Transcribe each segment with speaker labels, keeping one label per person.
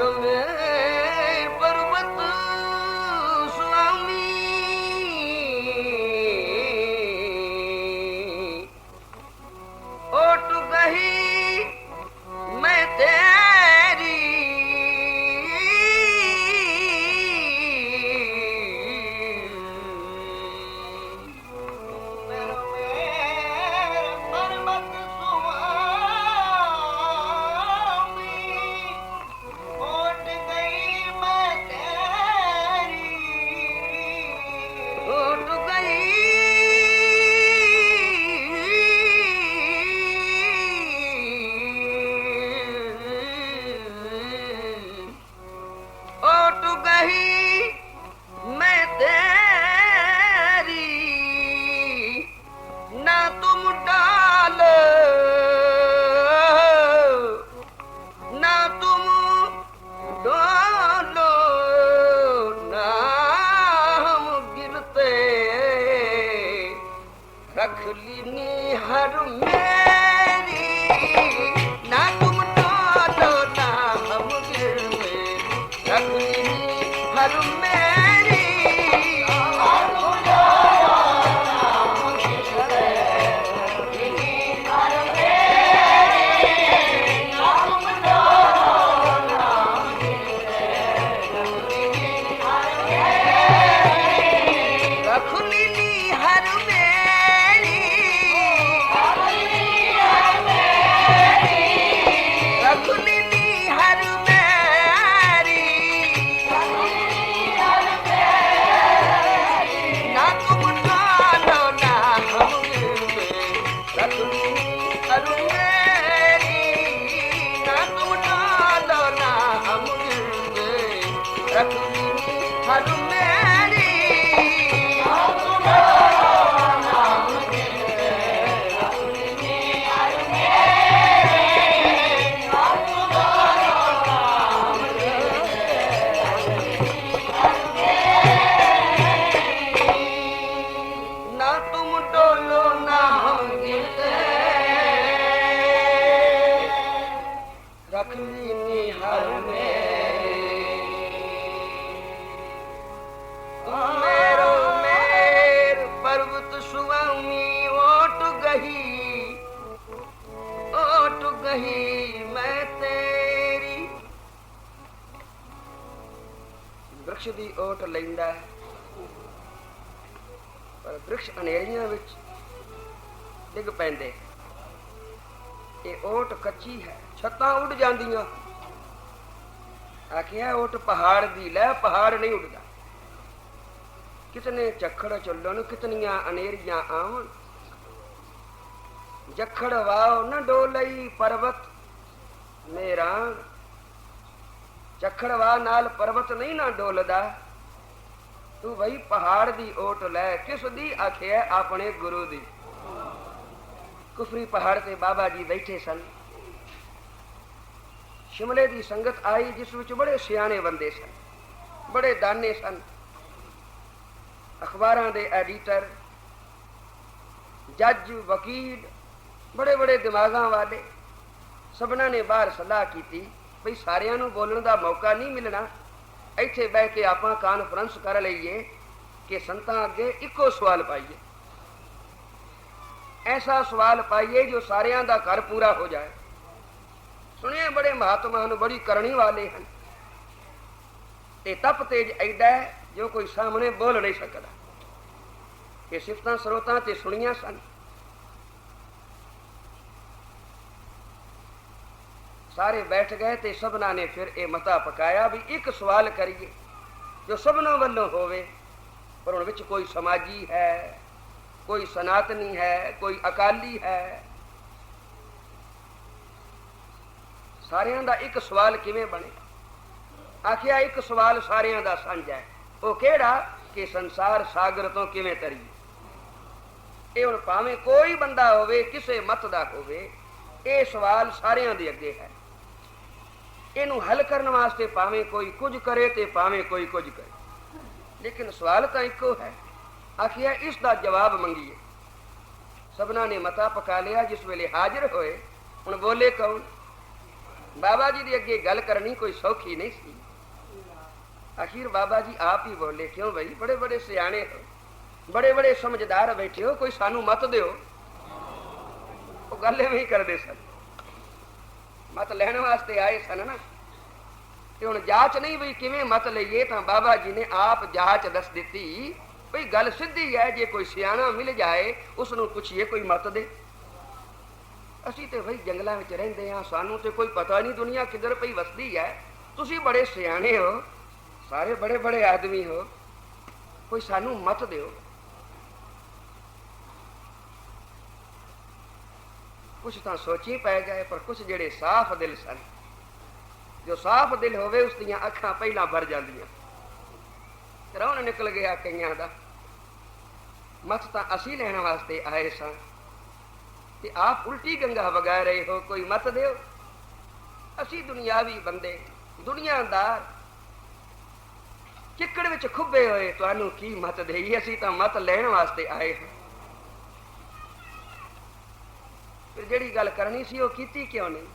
Speaker 1: রঙে ਇਹ ਓਟ ਕੱਚੀ ਹੈ, ਛੱਤਾਂ ਉੱਡ ਜਾਂਦੀਆਂ। ਆਖਿਆ, ਓਟ ਪਹਾੜ ਦੀ ਲੈ, ਪਹਾੜ ਨਹੀਂ ਉੱਡਦਾ। ਕਿਤਨੇ ਝੱਖੜ ਚੱਲਣ, ਕਿਤਨੀਆਂ ਅਨੇਰੀਆਂ ਆਵਣ ਜਖੜ ਵਾਓ ਨਾ ਡੋਲਈ ਪਰਬਤ, ਮੇਰਾ। ਝੱਖੜਵਾ ਨਾਲ ਪਰਬਤ ਨਹੀਂ ਨਾ ਡੋਲਦਾ। ਤੂੰ ਵਈ ਪਹਾੜ ਦੀ ਓਟ ਲੈ, ਕਿਸ ਦੀ? ਆਖਿਆ, ਆਪਣੇ ਗੁਰੂ ਦੀ। ਕੁਫਰੀ ਪਹਾੜ ਤੇ ਬਾਬਾ ਜੀ ਬੈਠੇ ਸਨ ਸ਼ਿਮਲੇ ਦੀ ਸੰਗਤ ਆਈ ਜਿਸ ਵਿੱਚ ਬੜੇ ਸਿਆਣੇ ਬੰਦੇ ਸਨ ਬੜੇ ਦਾਨੇ ਸਨ ਅਖਬਾਰਾਂ ਦੇ ਐਡੀਟਰ ਜੱਜ ਵਕੀਲ ਬੜੇ ਬੜੇ ਦਿਮਾਗਾਂ ਵਾਲੇ ਸਭਨਾਂ ਨੇ ਬਾਹਰ ਸਲਾਹ ਕੀਤੀ ਭਈ ਸਾਰਿਆਂ ਨੂੰ ਬੋਲਣ ਦਾ ਮੌਕਾ ਨਹੀਂ ਮਿਲਣਾ ਇੱਥੇ ਬਹਿ ਕੇ ਆਪਾਂ ਕਾਨਫਰੰਸ ਕਰ ਲਈਏ ਕਿ ਸੰਤਾਂ ਅੱਗੇ ਇੱਕੋ ਸਵਾਲ ਪਾਈਏ ਐਸਾ ਸਵਾਲ ਪਾਈਏ ਜੋ ਸਾਰਿਆਂ ਦਾ ਘਰ ਪੂਰਾ ਹੋ ਜਾਏ। ਸੁਣਿਆ ਬੜੇ ਮਹਾਤਮਾ ਨੂੰ ਬੜੀ ਕਰਨੀ ਵਾਲੇ ਹਨ। ਤੇ ਤਪ ਤੇਜ ਐਡਾ ਹੈ, ਜੋ ਕੋਈ ਸਾਹਮਣੇ ਬੋਲ ਨਹੀਂ ਸਕਦਾ। ਇਹ ਸਿਫਤਾਂ ਸਰੋਤਾਂ ਤੇ ਸੁਣੀਆਂ ਸਨ। ਸਾਰੇ ਬੈਠ ਗਏ ਤੇ ਸਭਨਾਂ ਨੇ ਫਿਰ ਇਹ ਮਤਾ ਪਕਾਇਆ ਵੀ ਇੱਕ ਸਵਾਲ ਕਰੀਏ ਜੋ ਸਭਨਾਂ ਵੱਲੋਂ ਹੋਵੇ ਪਰ ਹੁਣ ਵਿੱਚ ਕੋਈ ਸਮਾਜੀ ਹੈ। ਕੋਈ ਸਨਾਤਨੀ ਹੈ, ਕੋਈ ਅਕਾਲੀ ਹੈ। ਸਾਰਿਆਂ ਦਾ ਇੱਕ ਸਵਾਲ ਕਿਵੇਂ ਬਣੇ? ਆਖਿਆ, ਇੱਕ ਸਵਾਲ ਸਾਰਿਆਂ ਦਾ ਸਾਂਝਾ ਹੈ। ਉਹ ਕਿਹੜਾ? ਕਿ ਸੰਸਾਰ ਸਾਗਰ ਤੋਂ ਕਿਵੇਂ ਤਰੀਏ ਇਹ ਹੁਣ ਭਾਵੇਂ ਕੋਈ ਬੰਦਾ ਹੋਵੇ, ਕਿਸੇ ਮਤ ਦਾ ਹੋਵੇ, ਇਹ ਸਵਾਲ ਸਾਰਿਆਂ ਦੇ ਅੱਗੇ ਹੈ। ਇਹਨੂੰ ਹੱਲ ਕਰਨ ਵਾਸਤੇ ਭਾਵੇਂ ਕੋਈ ਕੁਝ ਕਰੇ ਤੇ ਭਾਵੇਂ ਕੋਈ ਕੁਝ ਕਰੇ। ਲੇਕਿਨ ਸਵਾਲ ਤਾਂ ਇੱਕੋ ਹੈ। ਆਖਿਆ ਇਸ ਦਾ ਜਵਾਬ ਮੰਗੀਏ। ਸਭਨਾਂ ਨੇ ਮਤਾ ਪਕਾ ਲਿਆ, ਜਿਸ ਵੇਲੇ ਹਾਜ਼ਰ ਹੋਏ, ਹੁਣ ਬੋਲੇ ਕੌਣ? ਬਾਬਾ ਜੀ ਦੀ ਅੱਗੇ ਗੱਲ ਕਰਨੀ ਕੋਈ ਸੌਖੀ ਨਹੀਂ ਸੀ। ਆਖਿਰ ਬਾਬਾ ਜੀ ਆਪ ਹੀ ਬੋਲੇ, ਕਿਉਂ ਭਾਈ ਬੜੇ ਬੜੇ ਸਿਆਣੇ ਹੋ। ਬੜੇ ਬੜੇ ਸਮਝਦਾਰ ਬੈਠੇ ਹੋ, ਕੋਈ ਸਾਨੂੰ ਮਤ ਦਿਓ। ਉਹ ਗੱਲ ਐਵੇਂ ਹੀ ਕਰਦੇ ਸਨ। ਮਤ ਲੈਣ ਵਾਸਤੇ ਆਏ ਸਨ ਨਾ। ਤੇ ਹੁਣ ਜਾਂਚ ਨਹੀਂ ਵੀ ਕਿਵੇਂ ਮਤ ਲਈਏ, ਤਾਂ ਬਾਬਾ ਜੀ ਨੇ ਆਪ ਜਾਂਚ ਦੱਸ ਦਿੱਤੀ। ਵੀ ਗੱਲ ਸਿੱਧੀ ਹੈ, ਜੇ ਕੋਈ ਸਿਆਣਾ ਮਿਲ ਜਾਏ ਉਸ ਨੂੰ ਪੁੱਛੀਏ ਕੋਈ ਮਤ ਦੇ। ਅਸੀਂ ਤੇ ਬਈ ਜੰਗਲਾਂ ਵਿੱਚ ਰਹਿੰਦੇ ਆ ਸਾਨੂੰ ਤੇ ਕੋਈ ਪਤਾ ਨਹੀਂ ਦੁਨੀਆ ਕਿੱਧਰ ਪਈ ਵਸਦੀ ਹੈ। ਤੁਸੀਂ ਬੜੇ ਸਿਆਣੇ ਹੋ, ਸਾਰੇ ਬੜੇ ਬੜੇ ਆਦਮੀ ਹੋ। ਕੋਈ ਸਾਨੂੰ ਮਤ ਦਿਓ। ਕੁਛ ਤਾਂ ਸੋਚੀ ਪੈ ਗਏ ਪਰ ਕੁਛ ਜਿਹੜੇ ਸਾਫ਼ ਦਿਲ ਸਨ। ਜੋ ਸਾਫ਼ ਦਿਲ ਹੋਵੇ, ਉਸ ਦੀਆਂ ਅੱਖਾਂ ਪਹਿਲਾਂ ਭਰ ਜਾਂਦੀਆਂ। ਰੌਣ ਨਿਕਲ ਗਿਆ ਕਈਆਂ ਦਾ। ਮਤ ਤਾਂ ਅਸੀਂ ਲੈਣ ਵਾਸਤੇ ਆਏ ਸਾਂ ਤੇ ਆਪ ਉਲਟੀ ਗੰਗਾ ਵਗਾ ਰਹੇ ਹੋ, ਕੋਈ ਮਤ ਦਿਓ। ਅਸੀਂ ਦੁਨਿਆਵੀ ਬੰਦੇ, ਦੁਨੀਆਦਾਰ। ਚਿੱਕੜ ਵਿੱਚ ਖੁੱਬੇ ਹੋਏ, ਤੁਹਾਨੂੰ ਕੀ ਮਤ ਦੇਈ? ਅਸੀਂ ਤਾਂ ਮਤ ਲੈਣ ਵਾਸਤੇ ਆਏ ਹਾਂ। ਫਿਰ ਜਿਹੜੀ ਗੱਲ ਕਰਨੀ ਸੀ, ਉਹ ਕੀਤੀ ਕਿਉਂ ਨਹੀਂ?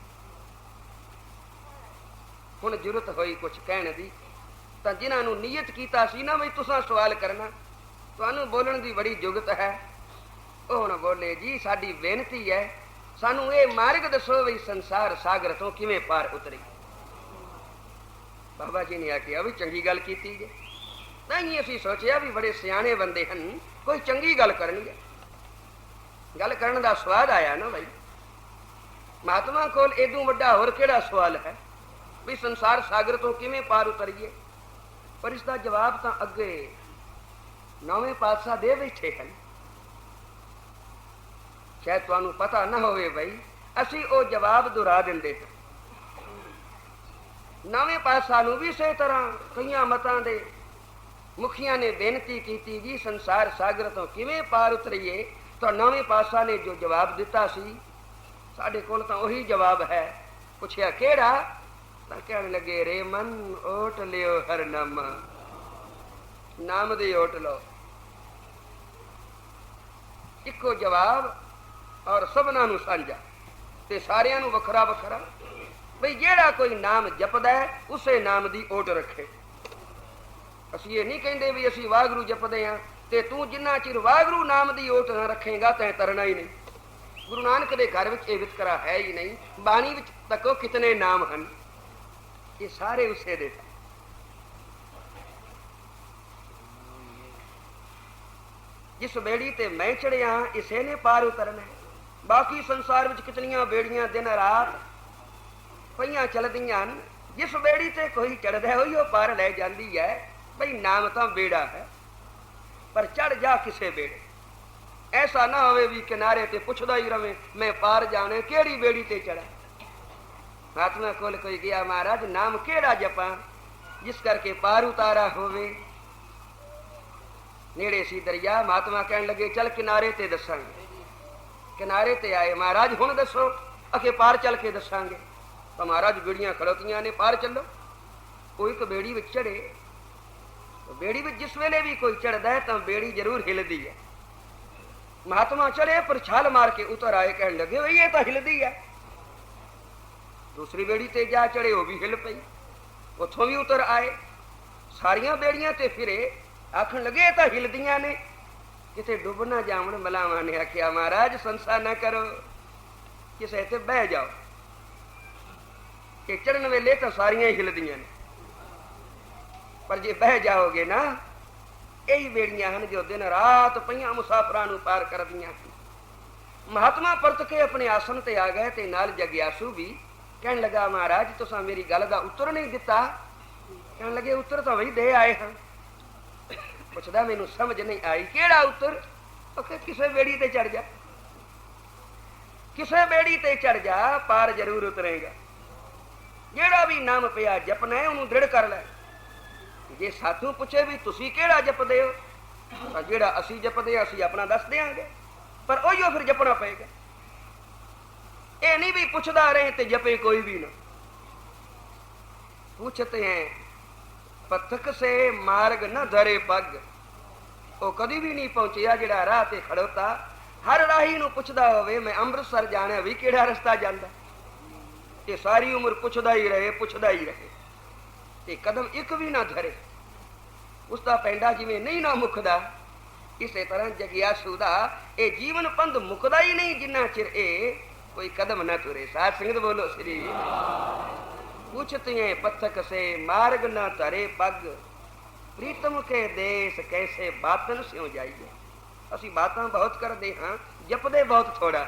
Speaker 1: ਹੁਣ ਜ਼ਰੂਰਤ ਹੋਈ ਕੁਝ ਕਹਿਣ ਦੀ। ਤਾਂ ਜਿਨ੍ਹਾਂ ਨੂੰ ਨੀਅਤ ਕੀਤਾ ਸੀ ਨਾ ਵੀ ਤੁਸੀਂ ਸਵਾਲ ਕਰਨਾ। ਤੁਹਾਨੂੰ ਬੋਲਣ ਦੀ ਬੜੀ ਜੁਗਤ ਹੈ। ਉਹ ਹੁਣ ਬੋਲੇ, ਜੀ, ਸਾਡੀ ਬੇਨਤੀ ਹੈ, ਸਾਨੂੰ ਇਹ ਮਾਰਗ ਦੱਸੋ ਵੀ ਸੰਸਾਰ ਸਾਗਰ ਤੋਂ ਕਿਵੇਂ ਪਾਰ ਉਤਰੀ। ਬਾਬਾ ਜੀ ਨੇ ਆਖਿਆ ਵੀ ਚੰਗੀ ਗੱਲ ਕੀਤੀ ਜੇ। ਤਾਂ ਹੀ ਅਸੀਂ ਸੋਚਿਆ ਵੀ ਬੜੇ ਸਿਆਣੇ ਬੰਦੇ ਹਨ, ਕੋਈ ਚੰਗੀ ਗੱਲ ਕਰਨੀ ਹੈ ਗੱਲ ਕਰਨ ਦਾ ਸਵਾਦ ਆਇਆ ਨਾ ਭਾਈ ਮਹਾਤਮਾ ਕੋਲ ਇਦੋਂ ਵੱਡਾ ਹੋਰ ਕਿਹੜਾ ਸਵਾਲ ਹੈ ਵੀ ਸੰਸਾਰ ਸਾਗਰ ਤੋਂ ਕਿਵੇਂ ਪਾਰ ਉਤਰੀਏ? ਪਰ ਇਸ ਦਾ ਜਵਾਬ ਤਾਂ ਅੱਗੇ ਨੌਵੇਂ ਪਾਤਸ਼ਾਹ ਦੇ ਬੈਠੇ ਹਨ। ਸ਼ਾਇਦ ਤੁਹਾਨੂੰ ਪਤਾ ਨਾ ਹੋਵੇ ਬਈ, ਅਸੀਂ ਉਹ ਜਵਾਬ ਦੁਹਰਾ ਦਿੰਦੇ ਹਾਂ। ਨਵੇਂ ਪਾਤਸ਼ਾਹ ਨੂੰ ਵੀ ਇਸੇ ਤਰ੍ਹਾਂ ਕਈਆਂ ਮਤਾਂ ਦੇ ਮੁਖੀਆਂ ਨੇ ਬੇਨਤੀ ਕੀਤੀ ਜੀ, ਸੰਸਾਰ ਸਾਗਰ ਤੋਂ ਕਿਵੇਂ ਪਾਰ ਉਤਰੀਏ? ਤਾਂ ਨਵੇਂ ਪਾਤਸ਼ਾਹ ਨੇ ਜੋ ਜਵਾਬ ਦਿੱਤਾ ਸੀ, ਸਾਡੇ ਕੋਲ ਤਾਂ ਉਹੀ ਜਵਾਬ ਹੈ। ਪੁੱਛਿਆ ਕਿਹੜਾ? ਤਾਂ ਕਹਿਣ ਲੱਗੇ, ਰੇ ਮਨ, ਓਟ ਲਿਓ ਹਰ ਨਾਮ। ਨਾਮ ਦੇ ਓਟ ਲਓ। ਇੱਕੋ ਜਵਾਬ ਔਰ ਸਭਨਾਂ ਨੂੰ ਸਾਂਝਾ ਤੇ ਸਾਰਿਆਂ ਨੂੰ ਵੱਖਰਾ ਵੱਖਰਾ ਬਈ ਜਿਹੜਾ ਕੋਈ ਨਾਮ ਜਪਦਾ ਹੈ, ਉਸੇ ਨਾਮ ਦੀ ਓਟ ਰੱਖੇ। ਅਸੀਂ ਇਹ ਨਹੀਂ ਕਹਿੰਦੇ ਵੀ ਅਸੀਂ ਵਾਹਿਗੁਰੂ ਜਪਦੇ ਆ ਤੇ ਤੂੰ ਜਿੰਨਾ ਚਿਰ ਵਾਹਿਗੁਰੂ ਨਾਮ ਦੀ ਓਟ ਨਾ ਰੱਖੇਗਾ ਤੈਂ ਤਰਨਾ ਹੀ ਨਹੀਂ। ਗੁਰੂ ਨਾਨਕ ਦੇ ਘਰ ਵਿੱਚ ਇਹ ਵਿਤਕਰਾ ਹੈ ਹੀ ਨਹੀਂ। ਬਾਣੀ ਵਿੱਚ ਤੱਕੋ ਕਿਤਨੇ ਨਾਮ ਹਨ। ਇਹ ਸਾਰੇ ਉਸੇ ਦੇ ਜਿਸ ਬੇੜੀ ਤੇ ਮੈਂ ਚੜਿਆ, ਇਸੇ ਨੇ ਪਾਰ ਉਤਰਨਾ ਬਾਕੀ ਸੰਸਾਰ ਵਿੱਚ ਕਿਤਨੀਆਂ ਬੇੜੀਆਂ ਦਿਨ ਰਾਤ ਪਈਆਂ ਚਲਦੀਆਂ ਹਨ। ਜਿਸ ਬੇੜੀ ਤੇ ਕੋਈ ਚੜਦਾ ਹੋਈ ਉਹ ਪਾਰ ਲੈ ਜਾਂਦੀ ਹੈ। ਭਈ ਨਾਮ ਤਾਂ ਬੇੜਾ ਹੈ, ਪਰ ਚੜ ਜਾ ਕਿਸੇ ਬੇੜੇ ਐਸਾ ਨਾ ਹੋਵੇ ਵੀ ਕਿਨਾਰੇ ਤੇ ਪੁੱਛਦਾ ਹੀ ਰਵੇ, ਮੈਂ ਪਾਰ ਜਾਣੇ ਕਿਹੜੀ ਬੇੜੀ ਤੇ ਚੜਾ ਮਹਾਤਮਾ ਕੋਲ ਕੋਈ ਗਿਆ ਮਹਾਰਾਜ ਨਾਮ ਕਿਹੜਾ ਜਪਾਂ ਜਿਸ ਕਰਕੇ ਪਾਰ ਉਤਾਰਾ ਹੋਵੇ ਨੇੜੇ ਸੀ ਦਰਿਆ ਮਹਾਤਮਾ ਕਹਿਣ ਲੱਗੇ ਚੱਲ ਕਿਨਾਰੇ ਤੇ ਦੱਸਾਂਗੇ ਕਿਨਾਰੇ ਤੇ ਆਏ ਮਹਾਰਾਜ ਹੁਣ ਦੱਸੋ ਅਖੇ ਪਾਰ ਚੱਲ ਕੇ ਦੱਸਾਂਗੇ ਤਾਂ ਮਹਾਰਾਜ ਬੇੜੀਆਂ ਖੜੋਤੀਆਂ ਨੇ ਪਾਰ ਚੱਲੋ ਕੋਈ ਇੱਕ ਬੇੜੀ ਵਿੱਚ ਚੜੇ ਬੇੜੀ ਵਿੱਚ ਜਿਸ ਵੇਲੇ ਵੀ ਕੋਈ ਚੜਦਾ ਹੈ ਤਾਂ ਬੇੜੀ ਜ਼ਰੂਰ ਹਿਲਦੀ ਹੈ ਮਹਾਤਮਾ ਚੜੇ ਪਰ ਛਾਲ ਮਾਰ ਕੇ ਉਤਰ ਆਏ ਕਹਿਣ ਲੱਗੇ ਵੀ ਇਹ ਤਾਂ ਹਿਲਦੀ ਹੈ ਦੂਸਰੀ ਬੇੜੀ ਤੇ ਜਾ ਚੜੇ ਉਹ ਵੀ ਹਿੱਲ ਪਈ। ਉੱਥੋਂ ਵੀ ਉਤਰ ਆਏ। ਸਾਰੀਆਂ ਬੇੜੀਆਂ ਤੇ ਫਿਰੇ। ਆਖਣ ਲੱਗੇ ਤਾਂ ਹਿਲਦੀਆਂ ਨੇ। ਕਿਤੇ ਡੁੱਬ ਨਾ ਜਾਵਣ, ਮਲਾਵਾਂ ਨੇ ਆਖਿਆ, ਮਹਾਰਾਜ, ਸੰਸਾ ਨਾ ਕਰੋ। ਕਿਸੇ ਤੇ ਬਹਿ ਜਾਓ। ਕਿ ਚੜਨ ਵੇਲੇ ਤਾਂ ਸਾਰੀਆਂ ਹੀ ਹਿਲਦੀਆਂ ਨੇ। ਪਰ ਜੇ ਬਹਿ ਜਾਓਗੇ ਨਾ, ਇਹੀ ਬੇੜੀਆਂ ਹਨ ਜੋ ਦਿਨ ਰਾਤ ਪਈਆਂ ਮੁਸਾਫਰਾਂ ਨੂੰ ਪਾਰ ਕਰਦੀਆਂ ਹਨ। ਮਹਾਤਮਾ ਪਰਤ ਕੇ ਆਪਣੇ ਆਸਨ ਤੇ ਆ ਗਏ ਤੇ ਨਾਲ ਜਗਿਆਸੂ ਵੀ ਕਹਿਣ ਲੱਗਾ, ਮਹਾਰਾਜ, ਤੁਸੀਂ ਮੇਰੀ ਗੱਲ ਦਾ ਉੱਤਰ ਨਹੀਂ ਦਿੱਤਾ। ਕਹਿਣ ਲੱਗੇ, ਉੱਤਰ ਤਾਂ ਵਈ ਦੇ ਆਏ ਹਾਂ। ਪੁੱਛਦਾ, ਮੈਨੂੰ ਸਮਝ ਨਹੀਂ ਆਈ, ਕਿਹੜਾ ਉੱਤਰ? ਉਹ ਕਿਸੇ ਬੇੜੀ ਤੇ ਚੜ ਜਾ। ਕਿਸੇ ਬੇੜੀ ਤੇ ਚੜ ਜਾ, ਪਾਰ ਜ਼ਰੂਰ ਉਤਰੇਗਾ। ਜਿਹੜਾ ਵੀ ਨਾਮ ਪਿਆ ਜਪਣਾ ਉਹਨੂੰ ਦ੍ਰਿੜ ਕਰ ਲੈ। ਜੇ ਸਾਥੋਂ ਪੁੱਛੇ ਵੀ, ਤੁਸੀਂ ਕਿਹੜਾ ਜਪਦੇ ਹੋ? ਤਾਂ ਜਿਹੜਾ ਅਸੀਂ ਜਪਦੇ ਅਸੀਂ ਆਪਣਾ ਦੱਸ ਦਿਆਂਗੇ। ਪਰ ਉਹੀਓ ਫਿਰ ਜਪਣਾ ਪਏਗਾ। ਇਹ ਨਹੀਂ ਵੀ ਪੁੱਛਦਾ ਰਹੇ ਤੇ ਜਪੇ ਕੋਈ ਵੀ ਨਾ। ਪੁੱਛਤੇ ਹੈ ਪਥਕ ਸੇ ਮਾਰਗ ਨਾ ਧਰੇ ਪੱਗ। ਉਹ ਕਦੀ ਵੀ ਨਹੀਂ ਪਹੁੰਚਿਆ ਜਿਹੜਾ ਰਾਹ ਤੇ ਖੜੋਤਾ। ਹਰ ਰਾਹੀ ਨੂੰ ਪੁੱਛਦਾ ਹੋਵੇ, ਮੈਂ ਅੰਮ੍ਰਿਤਸਰ ਜਾਣਾ, ਵੀ ਕਿਹੜਾ ਰਸਤਾ ਜਾਂਦਾ? ਤੇ ਸਾਰੀ ਉਮਰ ਪੁੱਛਦਾ ਹੀ ਰਹੇ, ਪੁੱਛਦਾ ਹੀ ਰਹੇ। ਤੇ ਕਦਮ ਇੱਕ ਵੀ ਨਾ ਧਰੇ। ਉਸ ਦਾ ਪੈਂਡਾ ਜਿਵੇਂ ਨਹੀਂ ਨਾ ਮੁੱਕਦਾ। ਇਸੇ ਤਰ੍ਹਾਂ ਜਗਿਆਸੂ ਦਾ ਇਹ ਜੀਵਨ ਪੰਧ ਮੁੱਕਦਾ ਹੀ ਨਹੀਂ ਜਿੰਨਾ ਚਿਰ ਇਹ ਕੋਈ ਕਦਮ ਨਾ ਤੁਰੇ ਸਾਧ ਸੰਗਤ ਬੋਲੋ ਸ੍ਰੀ ਪੁੱਛਤੀਏ ਪੱਥਕ ਸੇ ਮਾਰਗ ਨਾ ਧਰੇ ਪੱਗ ਪ੍ਰੀਤਮ ਕੇ ਦੇਸ ਕੈਸੇ ਬਾਤਨ ਸਿਉ ਜਾਈਏ ਅਸੀਂ ਬਾਤਾਂ ਬਹੁਤ ਕਰਦੇ ਹਾਂ ਜਪਦੇ ਬਹੁਤ ਥੋੜਾ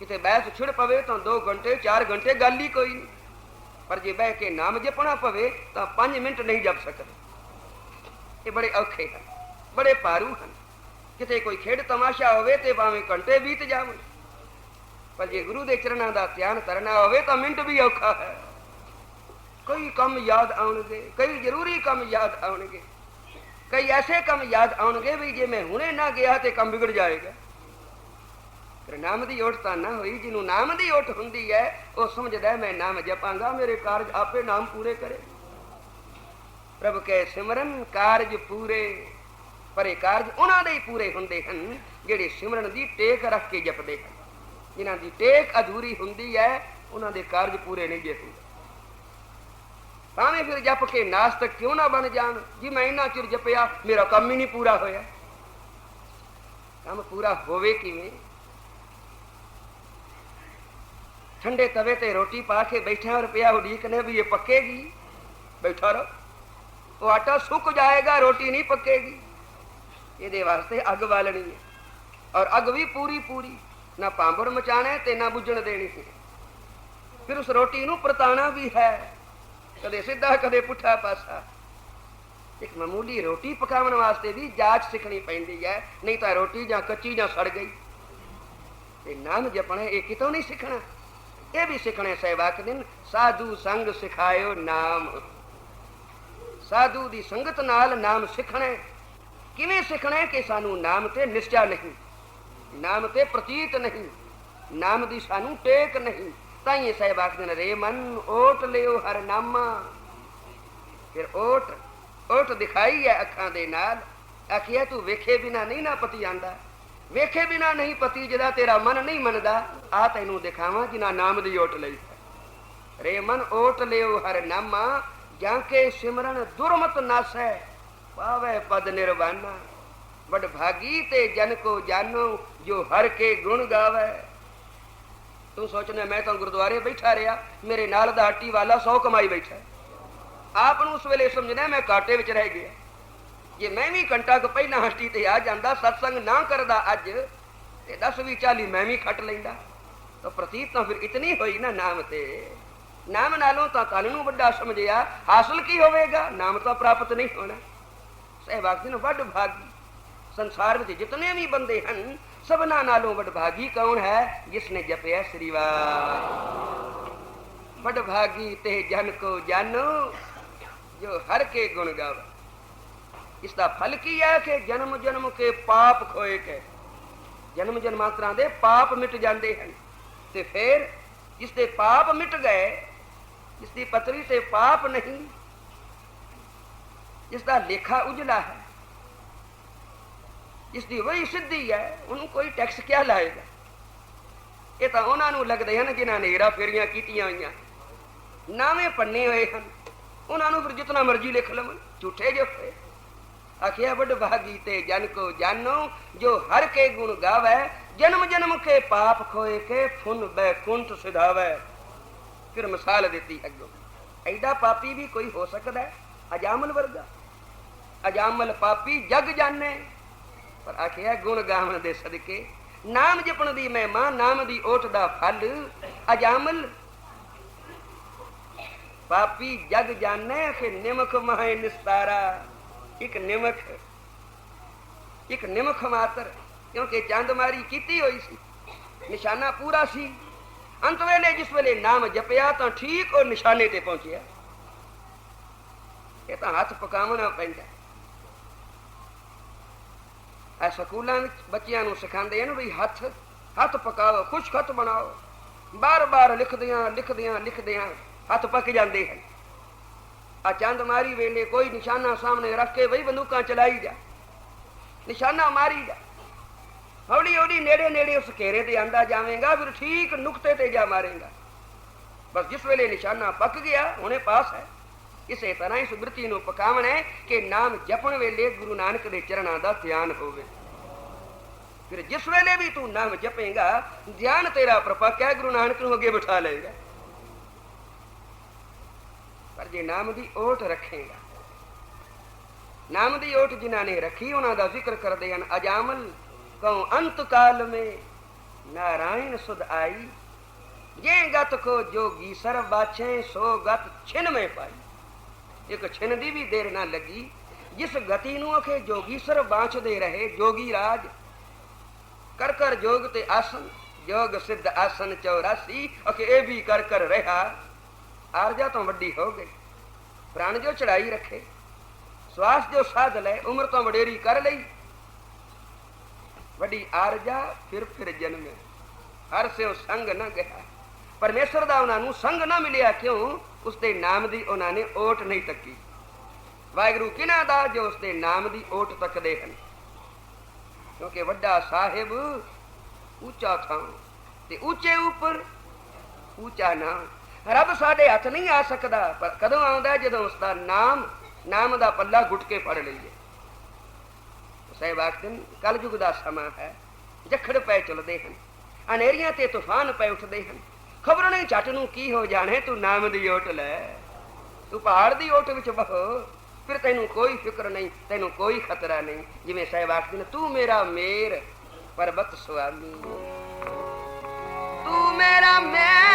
Speaker 1: ਕਿਤੇ ਬਹਿਸ ਛਿੜ ਪਵੇ ਤਾਂ 2 ਘੰਟੇ 4 ਘੰਟੇ ਗੱਲ ਹੀ ਕੋਈ ਨਹੀਂ ਪਰ ਜੇ ਬਹਿ ਕੇ ਨਾਮ ਜਪਣਾ ਪਵੇ ਤਾਂ 5 ਮਿੰਟ ਨਹੀਂ ਜਪ ਸਕਦੇ ਇਹ ਬੜੇ ਔਖੇ ਹਨ ਬੜੇ ਪਾਰੂ ਹਨ ਕਿਤੇ ਕੋਈ ਖੇਡ ਤਮਾਸ਼ਾ ਹੋਵੇ ਤੇ ਭਾਵੇਂ ਘੰਟੇ ਬੀਤ ਜਾਵਣ ਪਰ ਜੇ ਗੁਰੂ ਦੇ ਚਰਨਾਂ ਦਾ ਧਿਆਨ ਕਰਨਾ ਹੋਵੇ ਤਾਂ ਮਿੰਟ ਵੀ ਔਖਾ ਹੈ। ਕਈ ਕੰਮ ਯਾਦ ਆਉਣਗੇ, ਕਈ ਜ਼ਰੂਰੀ ਕੰਮ ਯਾਦ ਆਉਣਗੇ। ਕਈ ਐਸੇ ਕੰਮ ਯਾਦ ਆਉਣਗੇ ਵੀ ਜੇ ਮੈਂ ਹੁਣੇ ਨਾ ਗਿਆ ਤੇ ਕੰਮ ਵਿਗੜ ਜਾਏਗਾ। ਪਰ ਨਾਮ ਦੀ ਓਟ ਤਾਂ ਨਾ ਹੋਈ, ਜਿਹਨੂੰ ਨਾਮ ਦੀ ਓਟ ਹੁੰਦੀ ਹੈ, ਉਹ ਸਮਝਦਾ ਮੈਂ ਨਾਮ ਜਪਾਂਗਾ, ਮੇਰੇ ਕਾਰਜ ਆਪੇ ਨਾਮ ਪੂਰੇ ਕਰੇ। ਪ੍ਰਭ ਕੇ ਸਿਮਰਨ ਕਾਰਜ ਪੂਰੇ, ਪਰ ਇਹ ਕਾਰਜ ਉਹਨਾਂ ਦੇ ਹੀ ਪੂਰੇ ਹੁੰਦੇ ਹਨ, ਜਿਹੜੇ ਸਿਮਰਨ ਦੀ ਟੇਕ ਰੱਖ ਕੇ ਜਪਦੇ ਹਨ। ਜਿਨ੍ਹਾਂ ਦੀ ਟੇਕ ਅਧੂਰੀ ਹੁੰਦੀ ਹੈ, ਉਹਨਾਂ ਦੇ ਕਾਰਜ ਪੂਰੇ ਨਹੀਂ ਜੇ ਹੁੰਦੇ। ਭਾਵੇਂ ਫਿਰ ਜਪ ਕੇ ਨਾਸਤਕ ਕਿਉਂ ਨਾ ਬਣ ਜਾਣ, ਜੀ ਮੈਂ ਇੰਨਾ ਚਿਰ ਜਪਿਆ, ਮੇਰਾ ਕੰਮ ਹੀ ਨਹੀਂ ਪੂਰਾ ਹੋਇਆ। ਕੰਮ ਪੂਰਾ ਹੋਵੇ ਕਿਵੇਂ? ਠੰਡੇ ਤਵੇ ਤੇ ਰੋਟੀ ਪਾ ਕੇ ਬੈਠਿਆ ਰੁਪਿਆ ਉਡੀਕ ਨੇ ਵੀ ਇਹ ਪੱਕੇਗੀ? ਬੈਠਾ ਰਹੋ। ਉਹ ਆਟਾ ਸੁੱਕ ਜਾਏਗਾ, ਰੋਟੀ ਨਹੀਂ ਪੱਕੇਗੀ। ਇਹਦੇ ਵਾਸਤੇ ਅੱਗ ਬਾਲਣੀ ਹੈ। ਔਰ ਅੱਗ ਵੀ ਪੂਰੀ ਪੂਰੀ ਨਾ ਪਾਂਬੜ ਮਚਾਣਾ ਤੇ ਨਾ ਬੁੱਝਣ ਦੇਣੀ ਹੈ ਫਿਰ ਉਸ ਰੋਟੀ ਨੂੰ ਪਰਤਾਣਾ ਵੀ ਹੈ। ਕਦੇ ਸਿੱਧਾ, ਕਦੇ ਪੁੱਠਾ ਪਾਸਾ। ਇੱਕ ਮਾਮੂਲੀ ਰੋਟੀ ਪਕਾਉਣ ਵਾਸਤੇ ਵੀ ਜਾਚ ਸਿੱਖਣੀ ਪੈਂਦੀ ਹੈ। ਨਹੀਂ ਤਾਂ ਰੋਟੀ ਜਾਂ ਕੱਚੀ ਜਾਂ ਸੜ ਗਈ। ਤੇ ਨਾਮ ਜਪਣਾ, ਇਹ ਕਿਤੋਂ ਨਹੀਂ ਸਿੱਖਣਾ? ਇਹ ਵੀ ਸਿੱਖਣੇ ਸਹਿਵਾਕ ਦਿਨ, ਸਾਧੂ ਸੰਗ ਸਿਖਾਇਓ ਨਾਮ। ਸਾਧੂ ਦੀ ਸੰਗਤ ਨਾਲ ਨਾਮ ਸਿੱਖਣਾ। ਕਿਵੇਂ ਸਿੱਖਣਾ ਕਿ ਸਾਨੂੰ ਨਾਮ ਤੇ ਨਿਸ਼ਚਾ ਨਹੀਂ? ਨਾਮ ਤੇ ਪ੍ਰਤੀਤ ਨਹੀਂ, ਨਾਮ ਦੀ ਸਾਨੂੰ ਟੇਕ ਨਹੀਂ। ਤਾਂ ਇਹ ਸਹਿਬਾਕ ਦਿਨ ਰੇ ਮਨ, ਓਟ ਲਿਓ ਹਰ ਨਾਮਾ। ਫਿਰ ਓਟ ਓਟ ਦਿਖਾਈ ਹੈ ਅੱਖਾਂ ਦੇ ਨਾਲ। ਆਖਿਆ, ਤੂੰ ਵੇਖੇ ਬਿਨਾ ਨਹੀਂ ਨਾ ਪਤੀ ਆਂਦਾ। ਵੇਖੇ ਬਿਨਾ ਨਹੀਂ ਪਤੀ, ਜਿਹਦਾ ਤੇਰਾ ਮਨ ਨਹੀਂ ਮੰਨਦਾ। ਆ ਤੈਨੂੰ ਦਿਖਾਵਾਂ ਜਿਨਾ ਨਾਮ ਦੀ ਓਟ ਲਈ ਹੈ। ਰੇ ਮਨ, ਓਟ ਲਿਓ ਹਰ ਨਾਮਾ। ਜਾਂ ਕੇ ਸਿਮਰਨ ਦੁਰਮਤ ਨਾਸੈ, ਪਾਵੇ ਪਦ ਨਿਰਵਾਨਾ। ਵਡ ਭਾਗੀ ਤੇ ਜਨ ਕੋ ਜਾਨੋ ਜੋ ਹਰ ਕੇ ਗੁਣ ਗਾਵੇ। ਤੂੰ ਸੋਚਣਾ ਮੈਂ ਤਾਂ ਗੁਰਦੁਆਰੇ ਬੈਠਾ ਰਿਹਾ, ਮੇਰੇ ਨਾਲ ਦਾ ਹੱਟੀ ਵਾਲਾ ਸੌ ਕਮਾਈ ਬੈਠਾ ਆਪ ਨੂੰ ਉਸ ਵੇਲੇ ਸਮਝਣਾ ਮੈਂ ਕਾਟੇ ਵਿੱਚ ਰਹਿ ਗਿਆ। ਜੇ ਮੈਂ ਵੀ ਘੰਟਾ ਕੁ ਪਹਿਲਾਂ ਹੱਟੀ ਤੇ ਆ ਜਾਂਦਾ, ਸਤਸੰਗ ਨਾ ਕਰਦਾ ਅੱਜ, ਤੇ 10 ਵੀ 40 ਮੈਂ ਵੀ ਖੱਟ ਲੈਂਦਾ। ਤਾਂ ਪ੍ਰਤੀਤ ਤਾਂ ਫਿਰ ਇਤਨੀ ਹੋਈ ਨਾ ਨਾਮ ਤੇ। ਨਾਮ ਨਾਲੋਂ ਤਾਂ ਤਨ ਨੂੰ ਵੱਡਾ ਸਮਝਿਆ, ਹਾਸਲ ਕੀ ਹੋਵੇਗਾ? ਨਾਮ ਤਾਂ ਪ੍ਰਾਪਤ ਨਹੀਂ ਹੋਣਾ। ਸਹਿਬਾਗ ਦਿਨ ਵੱਡ ਭਾਗੀ। ਸੰਸਾਰ ਵਿੱਚ ਜਿਤਨੇ ਵੀ ਬੰਦੇ ਹਨ ਸਭਨਾ ਨਾਲੋਂ ਵੱਡ ਕੌਣ ਹੈ ਜਿਸ ਨੇ ਜਪਿਆ ਸ੍ਰੀ ਵਾਹਿ ਵੱਡ ਤੇ ਜਨ ਕੋ ਜਾਨੋ ਜੋ ਹਰ ਕੇ ਗੁਣ ਗਾਵੇ ਇਸ ਦਾ ਫਲ ਕੀ ਹੈ ਕਿ ਜਨਮ ਜਨਮ ਕੇ ਪਾਪ ਖੋਏ ਕੇ ਜਨਮ ਜਨਮਾਂਤਰਾਂ ਦੇ ਪਾਪ ਮਿਟ ਜਾਂਦੇ ਹਨ ਤੇ ਫਿਰ ਜਿਸ ਦੇ ਪਾਪ ਮਿਟ ਗਏ ਜਿਸ ਦੀ ਪਤਰੀ ਤੇ ਪਾਪ ਨਹੀਂ ਜਿਸ ਦਾ ਲੇਖਾ ਉਜਲਾ ਹੈ ਜਿਸਦੀ ਵਹੀ ਸਿੱਧੀ ਹੈ, ਉਹਨੂੰ ਕੋਈ ਟੈਕਸ ਕਿਆ ਲਾਏਗਾ? ਇਹ ਤਾਂ ਉਹਨਾਂ ਨੂੰ ਲੱਗਦੇ ਹਨ ਜਿਨ੍ਹਾਂ ਨੇ ਹੀਰਾ ਫੇਰੀਆਂ ਕੀਤੀਆਂ ਹੋਈਆਂ। ਨਾਵੇਂ ਪੰਨੇ ਹੋਏ ਹਨ। ਉਹਨਾਂ ਨੂੰ ਫਿਰ ਜਿਤਨਾ ਮਰਜ਼ੀ ਲਿਖ ਲਵਣ, ਝੂਠੇ ਜੋ ਹੋਏ। ਆਖਿਆ ਵੱਡ ਭਾਗੀ ਤੇ ਜਨ ਕੋ ਜਾਨੋ, ਜੋ ਹਰ ਕੇ ਗੁਣ ਗਾਵੇ, ਜਨਮ ਜਨਮ ਕੇ ਪਾਪ ਖੋਏ ਕੇ ਫੁਨ ਬੈਕੁੰਠ ਸਿਧਾਵੇ। ਫਿਰ ਮਿਸਾਲ ਦਿੱਤੀ ਅੱਗੋਂ, ਐਡਾ ਪਾਪੀ ਵੀ ਕੋਈ ਹੋ ਸਕਦਾ ਹੈ? ਅਜਾਮਲ ਵਰਗਾ। ਅਜਾਮਲ ਪਾਪੀ ਜਗ ਜਾਣੇ ਪਰ ਆਖਿਆ ਗੁਣ ਗਾਵਣ ਦੇ ਸਦਕੇ। ਨਾਮ ਜਪਣ ਦੀ ਮਹਿਮਾ, ਨਾਮ ਦੀ ਓਠ ਦਾ ਫਲ। ਅਜਾਮਲ ਪਾਪੀ ਜਗ ਜਾਣੇ ਕਿ ਨਿਮਕ ਮਹਿ ਨਿਸਤਾਰਾ। ਇੱਕ ਨਿਮਖ ਇੱਕ ਨਿਮਖ ਮਾਤਰ, ਕਿਉਂਕਿ ਚੰਦ ਮਾਰੀ ਕੀਤੀ ਹੋਈ ਸੀ। ਨਿਸ਼ਾਨਾ ਪੂਰਾ ਸੀ। ਅੰਤ ਵੇਲੇ ਜਿਸ ਵੇਲੇ ਨਾਮ ਜਪਿਆ, ਤਾਂ ਠੀਕ ਉਹ ਨਿਸ਼ਾਨੇ ਤੇ ਪਹੁੰਚਿਆ। ਇਹ ਤਾਂ ਹੱਥ ਪਕਾਉਣਾ ਪੈਂਦਾ। ਐ ਸਕੂਲਾਂ ਵਿੱਚ ਬੱਚਿਆਂ ਨੂੰ ਸਿਖਾਉਂਦੇ ਹਨ ਵੀ ਹੱਥ ਹੱਥ ਪਕਾਓ, ਖੁਸ਼ਖਤ ਬਣਾਓ। ਬਾਰ-ਬਾਰ ਲਿਖਦਿਆਂ ਲਿਖਦਿਆਂ ਲਿਖਦਿਆਂ ਹੱਥ ਪੱਕ ਜਾਂਦੇ ਹਨ। ਆ ਚੰਦ ਮਾਰੀ ਵੇਲੇ ਕੋਈ ਨਿਸ਼ਾਨਾ ਸਾਹਮਣੇ ਰੱਖ ਕੇ ਵਈ ਬੰਦੂਕਾਂ ਚਲਾਈ ਜਾ। ਨਿਸ਼ਾਨਾ ਮਾਰੀ ਜਾ। ਹੌਲੀ ਹੌਲੀ ਨੇੜੇ ਨੇੜੇ ਉਸ ਘੇਰੇ ਤੇ ਆਂਦਾ ਜਾਵੇਂਗਾ, ਫਿਰ ਠੀਕ ਨੁਕਤੇ ਤੇ ਜਾ ਮਾਰੇਗਾ। ਬਸ ਜਿਸ ਵੇਲੇ ਨਿਸ਼ਾਨਾ ਪੱਕ ਗਿਆ ਹੁਣੇ ਪਾਸ ਹੈ। ਇਸੇ ਤਰ੍ਹਾਂ ਇਸ ਬਿਰਤੀ ਨੂੰ ਪਕਾਵਣ ਹੈ ਕਿ ਨਾਮ ਜਪਣ ਵੇਲੇ ਗੁਰੂ ਨਾਨਕ ਦੇ ਚਰਨਾਂ ਦਾ ਧਿਆਨ ਹੋਵੇ ਫਿਰ ਜਿਸ ਵੇਲੇ ਵੀ ਤੂੰ ਨਾਮ ਜਪੇਗਾ ਧਿਆਨ ਤੇਰਾ ਪ੍ਰਪੱਕ ਹੈ ਗੁਰੂ ਨਾਨਕ ਨੂੰ ਅੱਗੇ ਬਿਠਾ ਲਏਗਾ ਪਰ ਜੇ ਨਾਮ ਦੀ ਓਟ ਰੱਖੇਗਾ ਨਾਮ ਦੀ ਓਟ ਜਿਨ੍ਹਾਂ ਨੇ ਰੱਖੀ ਉਹਨਾਂ ਦਾ ਜ਼ਿਕਰ ਕਰਦੇ ਹਨ ਅਜਾਮਲ ਕਉ ਅੰਤ ਕਾਲ ਮੇ ਨਾਰਾਇਣ ਸੁਧ ਆਈ ਜੇ ਗਤ ਕੋ ਜੋਗੀ ਸਰਬ ਬਾਛੇ ਸੋ ਗਤ ਛਿਨ ਮੇ ਪਾਈ ਇੱਕ ਛਿਨ ਦੀ ਵੀ ਦੇਰ ਨਾ ਲੱਗੀ। ਜਿਸ ਗਤੀ ਨੂੰ ਅਖੇ ਜੋਗੀ ਬਾਛਦੇ ਰਹੇ, ਜੋਗੀ ਰਾਜ। ਕਰ ਕਰ ਜੋਗ ਤੇ ਆਸਨ, ਜੋਗ ਸਿੱਧ ਆਸਨ 84 ਅਖੇ ਇਹ ਵੀ ਕਰ ਕਰ ਰਿਹਾ। ਆਰਜਾ ਤੋਂ ਵੱਡੀ ਹੋ ਗਈ ਪ੍ਰਾਣ ਜੋ ਚੜਾਈ ਰੱਖੇ, ਸਵਾਸ ਜੋ ਸਾਧ ਲੈ ਉਮਰ ਤੋਂ ਵਡੇਰੀ ਕਰ ਲਈ। ਵੱਡੀ ਆਰਜਾ ਫਿਰ ਫਿਰ ਜਨਮੇ, ਹਰ ਸਿਓ ਸੰਗ ਨਾ ਗਿਆ। ਪਰਮੇਸ਼ਰ ਦਾ ਉਹਨਾਂ ਨੂੰ ਸੰਗ ਨਾ ਮਿਲਿਆ ਕਿਉਂ? ਉਸ ਦੇ ਨਾਮ ਦੀ ਉਹਨਾਂ ਨੇ ਓਟ ਨਹੀਂ ਤੱਕੀ ਵਾਹਿਗੁਰੂ ਕਿਨਾਂ ਦਾ ਜੋ ਉਸ ਦੇ ਨਾਮ ਦੀ ਓਟ ਤੱਕਦੇ ਹਨ? ਕਿਉਂਕਿ ਵੱਡਾ ਸਾਹਿਬ ਉੱਚਾ ਥਾਂ ਤੇ ਉੱਚੇ ਉੱਪਰ ਉੱਚਾ ਨਾਮ ਰੱਬ ਸਾਡੇ ਹੱਥ ਨਹੀਂ ਆ ਸਕਦਾ, ਪਰ ਕਦੋਂ ਆਉਂਦਾ ਜਦੋਂ ਉਸ ਦਾ ਨਾਮ ਨਾਮ ਦਾ ਪੱਲਾ ਗੁੱਟ ਕੇ ਫੜ ਲਈਏ। ਸਾਹਿਬ ਆਖਦੇ ਕਲਯੁਗ ਦਾ ਸਮਾਂ ਹੈ, ਜਖੜ ਪੈ ਚਲਦੇ ਹਨ, ਹਨੇਰੀਆਂ ਤੇ ਤੂਫਾਨ ਪੈ ਉੱਠਦੇ ਹਨ। ਖਬਰ ਨਹੀਂ ਝਟ ਨੂੰ ਕੀ ਹੋ ਜਾਣੇ, ਤੂੰ ਨਾਮ ਦੀ ਓਟ ਲੈ। ਤੂੰ ਪਹਾੜ ਦੀ ਓਟ ਵਿੱਚ ਬਹੋ ਫਿਰ ਤੈਨੂੰ ਕੋਈ ਫਿਕਰ ਨਹੀਂ, ਤੈਨੂੰ ਕੋਈ ਖਤਰਾ ਨਹੀਂ। ਜਿਵੇਂ ਸਾਹਿਬ ਆਖਦੇ ਨੇ, ਤੂੰ ਮੇਰਾ ਮੇਰ, ਪਰਬਤ ਸੁਆਮੀ। ਤੂੰ ਮੇਰਾ ਮੇਰ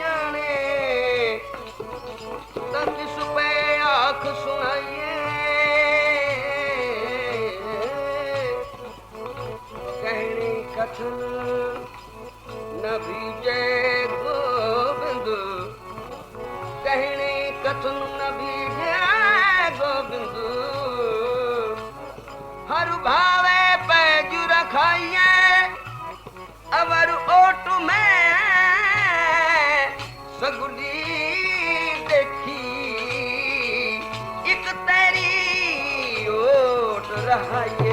Speaker 1: জানে তাতে रहा ये